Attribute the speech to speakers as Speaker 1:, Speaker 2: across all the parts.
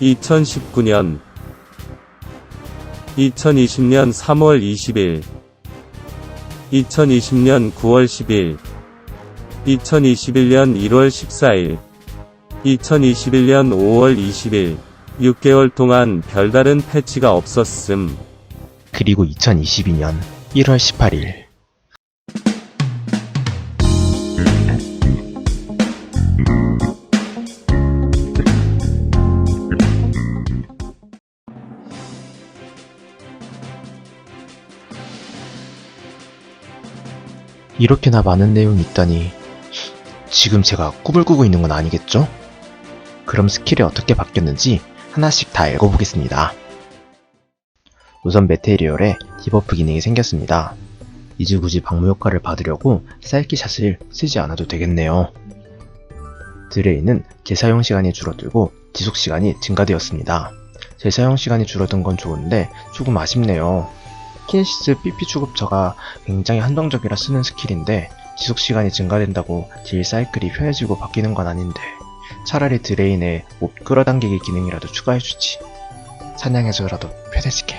Speaker 1: 2019년 2020년 3월 20일 2020년 9월 10일 2021년 1월 14일 2021년 5월 20일 6개월 동안 별다른 패치가 없었음.
Speaker 2: 그리고 2022년 1월 18일 이렇게나 많은 내용이 있다니 지금 제가 꿈을 꾸고 있는 건 아니겠죠? 그럼 스킬이 어떻게 바뀌었는지 하나씩 다 읽어보겠습니다. 우선 메테리얼에 디버프 기능이 생겼습니다. 이제 굳이 방무 효과를 받으려고 사이키 샷을 쓰지 않아도 되겠네요. 드레이는 재사용 시간이 줄어들고 지속 시간이 증가되었습니다. 재사용 시간이 줄어든 건 좋은데 조금 아쉽네요. 키네시스 PP 추급처가 굉장히 한정적이라 쓰는 스킬인데 지속 시간이 증가된다고 딜 사이클이 편해지고 바뀌는 건 아닌데 차라리 드레인에 못 끌어당기기 기능이라도 추가해주지. 사냥해서라도 편해지게.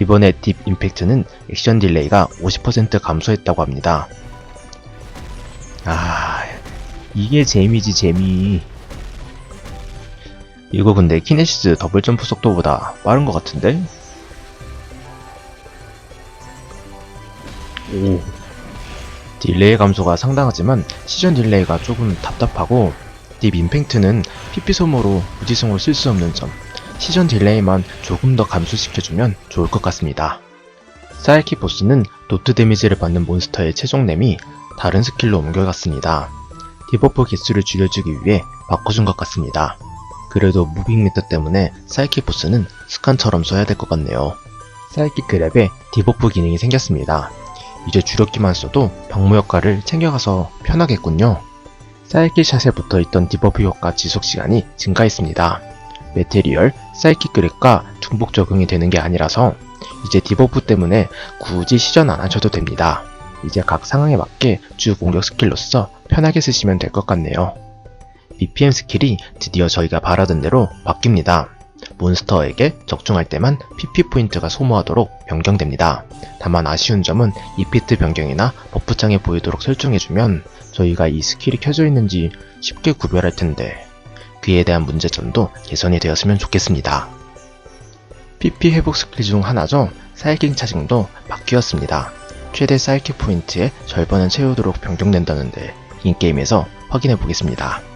Speaker 2: 이번에 딥 임팩트는 액션 딜레이가 50% 감소했다고 합니다. 아, 이게 재미지 재미. 이거 근데 키네시스 더블 점프 속도보다 빠른 것 같은데? 오. 딜레이 감소가 상당하지만 시전 딜레이가 조금 답답하고 딥 임팩트는 PP 소모로 무지성으로 쓸수 없는 점 시전 딜레이만 조금 더 감소시켜주면 좋을 것 같습니다. 사이키 보스는 노트 데미지를 받는 몬스터의 최종렘이 다른 스킬로 옮겨갔습니다. 디버프 개수를 줄여주기 위해 바꿔준 것 같습니다. 그래도 무빙 미터 때문에 사이키 보스는 습관처럼 써야 될 것 같네요. 사이키 그랩에 디버프 기능이 생겼습니다. 이제 주력기만 써도 방무 효과를 챙겨가서 편하겠군요. 사이키 샷에 붙어있던 디버프 효과 지속 시간이 증가했습니다. 메테리얼, 사이킥 그립과 중복 적용이 되는 게 아니라서 이제 디버프 때문에 굳이 시전 안 하셔도 됩니다. 이제 각 상황에 맞게 주 공격 스킬로서 편하게 쓰시면 될 것 같네요. BPM 스킬이 드디어 저희가 바라던 대로 바뀝니다. 몬스터에게 적중할 때만 PP 포인트가 소모하도록 변경됩니다. 다만 아쉬운 점은 이피트 변경이나 버프창에 보이도록 설정해주면 저희가 이 스킬이 켜져 있는지 쉽게 구별할 텐데 그에 대한 문제점도 개선이 되었으면 좋겠습니다. PP 회복 스킬 중 하나죠. 사이킹 차징도 바뀌었습니다. 최대 사이킥 포인트의 절반은 채우도록 변경된다는데 인게임에서 확인해 보겠습니다.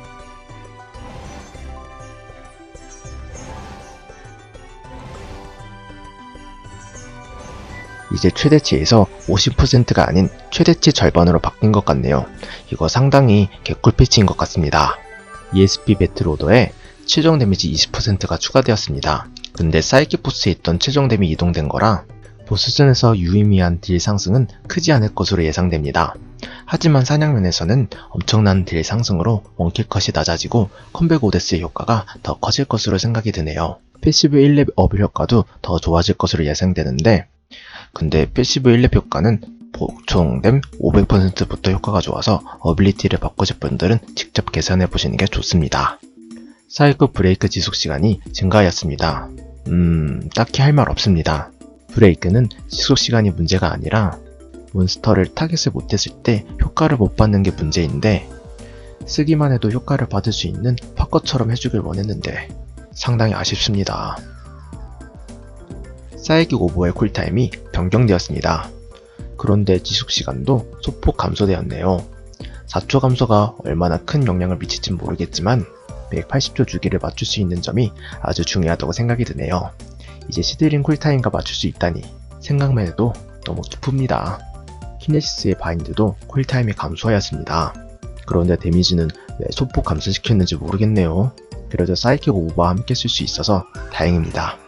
Speaker 2: 이제 최대치에서 50%가 아닌 최대치 절반으로 바뀐 것 같네요. 이거 상당히 개꿀 패치인 것 같습니다. ESP 배틀 오더에 최종 데미지 20%가 추가되었습니다. 근데 사이키 포스에 있던 최종 데미 이동된 거라 보스전에서 유의미한 딜 상승은 크지 않을 것으로 예상됩니다. 하지만 사냥면에서는 엄청난 딜 상승으로 원킬 컷이 낮아지고 컴백 오데스의 효과가 더 커질 것으로 생각이 드네요. 패시브 1렙 어빌 효과도 더 좋아질 것으로 예상되는데 근데 패시브 1렙 효과는 보충됨 500%부터 효과가 좋아서 어빌리티를 바꾸실 분들은 직접 계산해 보시는 게 좋습니다. 사이클 브레이크 지속 시간이 증가하였습니다. 음, 딱히 할 말 없습니다. 브레이크는 지속 시간이 문제가 아니라 몬스터를 타겟을 못했을 때 효과를 못 받는 게 문제인데 쓰기만 해도 효과를 받을 수 있는 파커처럼 해주길 원했는데 상당히 아쉽습니다. 사이킥 오버의 쿨타임이 변경되었습니다. 그런데 지속 시간도 소폭 감소되었네요. 4초 감소가 얼마나 큰 영향을 미칠진 모르겠지만 180초 주기를 맞출 수 있는 점이 아주 중요하다고 생각이 드네요. 이제 시드링 쿨타임과 맞출 수 있다니 생각만 해도 너무 기쁩니다. 키네시스의 바인드도 쿨타임이 감소하였습니다. 그런데 데미지는 왜 소폭 감소시켰는지 모르겠네요. 그래도 사이킥 오버와 함께 쓸 수 있어서 다행입니다.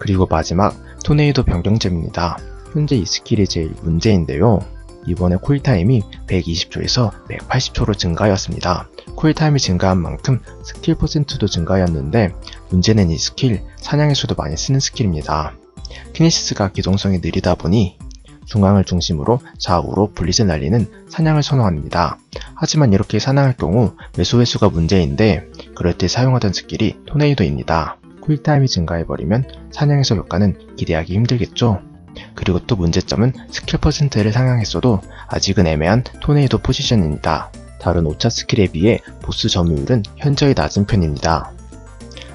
Speaker 2: 그리고 마지막 토네이도 변경점입니다. 현재 이 스킬이 제일 문제인데요. 이번에 쿨타임이 120초에서 180초로 증가하였습니다. 쿨타임이 증가한 만큼 스킬 퍼센트도 증가하였는데 문제는 이 스킬 사냥에서도 많이 쓰는 스킬입니다. 키네시스가 기동성이 느리다 보니 중앙을 중심으로 좌우로 분리를 날리는 사냥을 선호합니다. 하지만 이렇게 사냥할 경우 매수 회수가 문제인데 그럴 때 사용하던 스킬이 토네이도입니다. 쿨타임이 증가해버리면 사냥에서 효과는 기대하기 힘들겠죠? 그리고 또 문제점은 스킬 퍼센트를 상향했어도 아직은 애매한 토네이도 포지션입니다. 다른 5차 스킬에 비해 보스 점유율은 현저히 낮은 편입니다.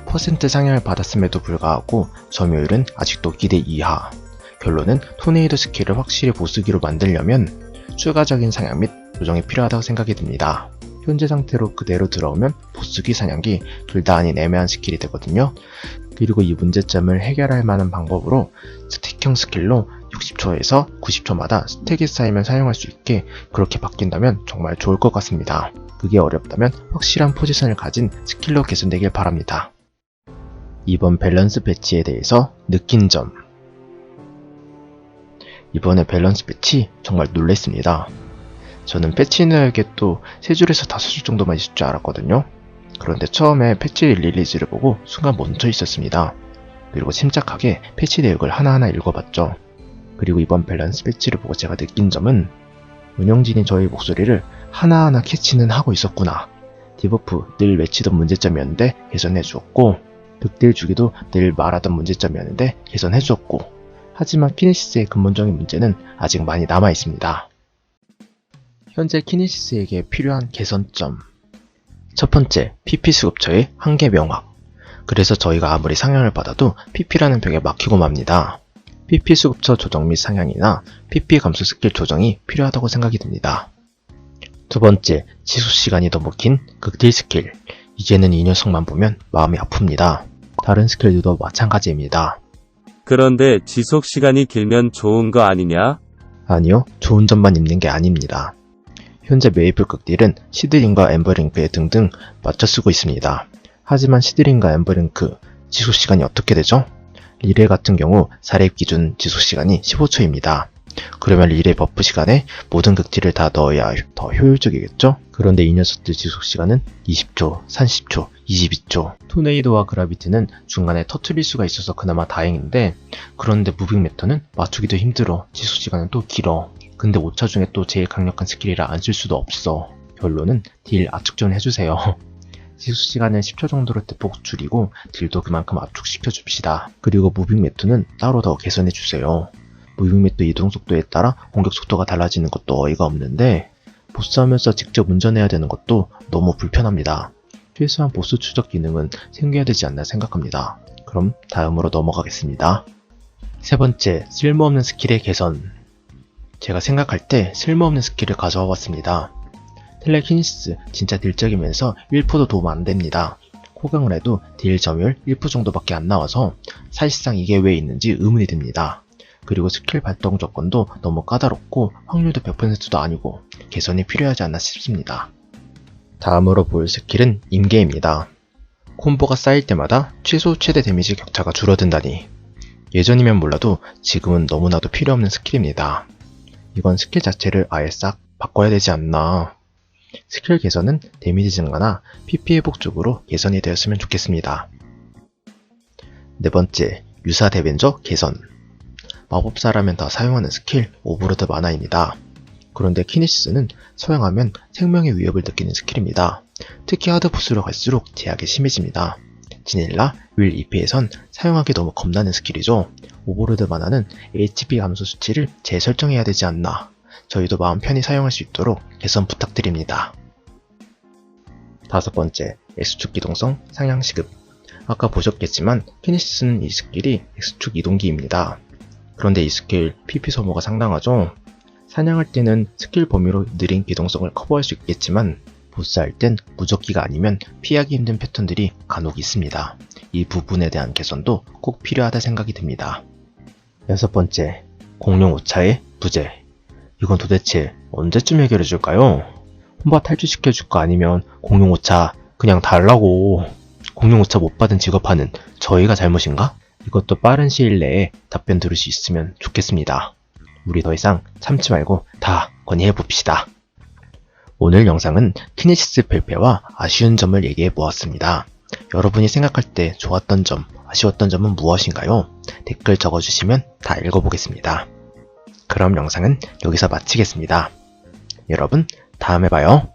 Speaker 2: 퍼센트 상향을 받았음에도 불구하고 점유율은 아직도 기대 이하. 결론은 토네이도 스킬을 확실히 보스기로 만들려면 추가적인 상향 및 조정이 필요하다고 생각이 듭니다. 현재 상태로 그대로 들어오면 보스기 사냥기 둘 다 아닌 애매한 스킬이 되거든요. 그리고 이 문제점을 해결할 만한 방법으로 스틱형 스킬로 60초에서 90초마다 스택이 쌓이면 사용할 수 있게 그렇게 바뀐다면 정말 좋을 것 같습니다. 그게 어렵다면 확실한 포지션을 가진 스킬로 개선되길 바랍니다. 이번 밸런스 패치에 대해서 느낀 점 이번에 밸런스 패치 정말 놀랬습니다. 저는 패치 내역에 또 3줄에서 5줄 정도만 있을 줄 알았거든요. 그런데 처음에 패치 릴리즈를 보고 순간 멈춰 있었습니다. 그리고 침착하게 패치 내역을 하나하나 읽어봤죠. 그리고 이번 밸런스 패치를 보고 제가 느낀 점은 운영진이 저희 목소리를 하나하나 캐치는 하고 있었구나. 디버프 늘 외치던 문제점이었는데 개선해 주었고 극딜 주기도 늘 말하던 문제점이었는데 개선해 주었고 하지만 키네시스의 근본적인 문제는 아직 많이 남아 있습니다. 현재 키네시스에게 필요한 개선점 첫 번째, PP 수급처의 한계 명확. 그래서 저희가 아무리 상향을 받아도 PP라는 벽에 막히고 맙니다. PP 수급처 조정 및 상향이나 PP 감소 스킬 조정이 필요하다고 생각이 듭니다. 두 번째, 지속 시간이 너무 긴 극딜 스킬. 이제는 이 녀석만 보면 마음이 아픕니다. 다른 스킬들도 마찬가지입니다.
Speaker 1: 그런데 지속 시간이 길면 좋은 거 아니냐?
Speaker 2: 아니요, 좋은 점만 있는 게 아닙니다. 현재 메이플 극딜은 시드링과 엠버링크에 등등 맞춰 쓰고 있습니다. 하지만 시드링과 엠버링크 지속 시간이 어떻게 되죠? 리레 같은 경우 사렙 기준 지속 시간이 15초입니다. 그러면 리레 버프 시간에 모든 극딜을 다 넣어야 더 효율적이겠죠? 그런데 이 녀석들 지속 시간은 20초, 30초, 22초. 토네이도와 그라비티는 중간에 터트릴 수가 있어서 그나마 다행인데 그런데 무빙 메터는 맞추기도 힘들어. 지속 시간은 또 길어. 근데 5차 중에 또 제일 강력한 스킬이라 안 쓸 수도 없어. 결론은 딜 압축 좀 해주세요. 지속 시간을 10초 정도로 대폭 줄이고 딜도 그만큼 압축시켜 줍시다. 그리고 무빙 매트는 따로 더 개선해 주세요. 무빙 매트 이동 속도에 따라 공격 속도가 달라지는 것도 어이가 없는데 보스하면서 직접 운전해야 되는 것도 너무 불편합니다. 최소한 보스 추적 기능은 생겨야 되지 않나 생각합니다. 그럼 다음으로 넘어가겠습니다. 세 번째, 쓸모없는 스킬의 개선. 제가 생각할 때 쓸모없는 스킬을 가져와 봤습니다. 텔레키니스 진짜 딜적이면서 1%도 도움 안 됩니다. 호강을 해도 딜 점유율 1% 정도밖에 안 나와서 사실상 이게 왜 있는지 의문이 듭니다. 그리고 스킬 발동 조건도 너무 까다롭고 확률도 100%도 아니고 개선이 필요하지 않나 싶습니다. 다음으로 볼 스킬은 임계입니다. 콤보가 쌓일 때마다 최소 최대 데미지 격차가 줄어든다니 예전이면 몰라도 지금은 너무나도 필요 없는 스킬입니다. 이건 스킬 자체를 아예 싹 바꿔야 되지 않나. 스킬 개선은 데미지 증가나 PP 회복 쪽으로 개선이 되었으면 좋겠습니다. 네 번째, 유사 대벤저 개선. 마법사라면 다 사용하는 스킬 오브로드 마나입니다. 그런데 키니시스는 사용하면 생명의 위협을 느끼는 스킬입니다. 특히 하드 보스로 갈수록 제약이 심해집니다. 지닐라, 윌 2피에선 사용하기 너무 겁나는 스킬이죠. 오버로드 만화는 HP 감소 수치를 재설정해야 되지 않나. 저희도 마음 편히 사용할 수 있도록 개선 부탁드립니다. 다섯 번째, X축 기동성 상향 시급. 아까 보셨겠지만 피니시스는 이 스킬이 X축 이동기입니다. 그런데 이 스킬 PP 소모가 상당하죠? 사냥할 때는 스킬 범위로 느린 기동성을 커버할 수 있겠지만 보스할 땐 무적기가 아니면 피하기 힘든 패턴들이 간혹 있습니다. 이 부분에 대한 개선도 꼭 필요하다 생각이 듭니다. 여섯 번째, 공룡 오차의 부재. 이건 도대체 언제쯤 해결해 줄까요? 혼바 탈출시켜 줄거 아니면 공룡 오차 그냥 달라고. 공룡 오차 못 받은 직업하는 저희가 잘못인가? 이것도 빠른 시일 내에 답변 들을 수 있으면 좋겠습니다. 우리 더 이상 참지 말고 다 건의해 봅시다. 오늘 영상은 키네시스 펠페와 아쉬운 점을 얘기해 보았습니다. 여러분이 생각할 때 좋았던 점, 아쉬웠던 점은 무엇인가요? 댓글 적어주시면 다 읽어보겠습니다. 그럼 영상은 여기서 마치겠습니다. 여러분, 다음에 봐요.